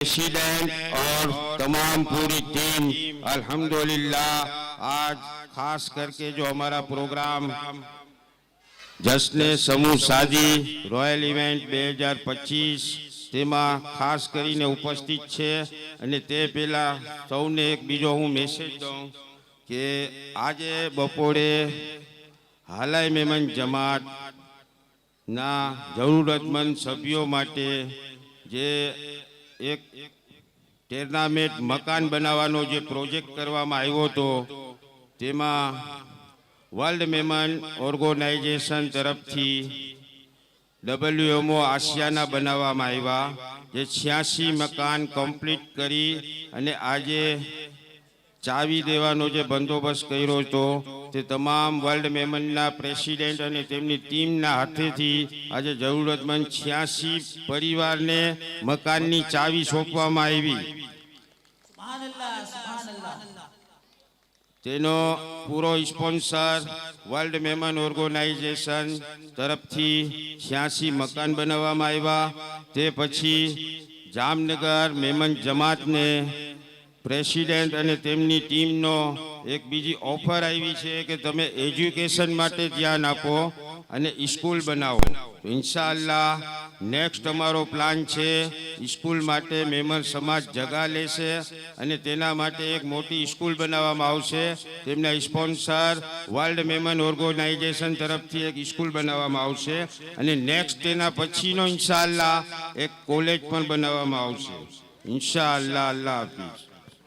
President और तमाम पूरी टीम अल्हम्दुलिल्लाह आज खास करके जो हमारा प्रोग्राम જશ્ને સમૂહ સાજી રોયલ ઇવેન્ટ બે હજાર પચીસ તેમાં ખાસ કરીને ઉપસ્થિત છે અને તે પહેલાં સૌને એક બીજો હું મેસેજ દઉં કે આજે બપોરે હાલાઈ મહેમાન જમાત ના જરૂરતમંદ સભ્યો માટે જે એક ટેર્નામેન્ટ મકાન બનાવવાનો જે પ્રોજેક્ટ કરવામાં આવ્યો હતો, તેમાં વર્લ્ડ મેમન ઓર્ગેનાઇઝેશન તરફથી ડબલ્યુએમઓ આસિયાના બનાવવામાં આવ્યા, જે છ્યાસી મકાન કમ્પ્લીટ કરી અને આજે ચાવી દેવાનો જે બંદોબસ્ત કર્યો હતો, તે તમામ વર્લ્ડ મેમનના પ્રેસિડેન્ટ અને તેમની ટીમના હાથેથી આજે જરૂરતમંદ છ્યાસી પરિવારને મકાનની ચાવી સોંપવામાં આવી. તેનો પૂરો સ્પોન્સર વર્લ્ડ મેમન ઓર્ગેનાઇઝેશન તરફથી છ્યાસી મકાન બનાવવામાં આવ્યા. તે પછી જામનગર મેમન જમાતને પ્રેસિડેન્ટ અને તેમની ટીમનો એક બીજી ઓફર આવી છે કે તમે એજ્યુકેશન માટે ધ્યાન આપો અને સ્કૂલ બનાવો. ઇન્શાલ્લાહ નેક્સ્ટ અમારો પ્લાન છે, સ્કૂલ માટે મેમન સમાજ જગા લેશે અને તેના માટે એક મોટી સ્કૂલ બનાવવામાં આવશે. તેમના સ્પોન્સર વર્લ્ડ મેમન ઓર્ગેનાઇઝેશન તરફથી એક સ્કૂલ બનાવવામાં આવશે અને નેક્સ્ટ તેના પછીનો ઇન્શાલ્લાહ એક કોલેજ પણ બનાવવામાં આવશે. ઇન્શાલ્લાહ અલ્લાહ હાફિઝ.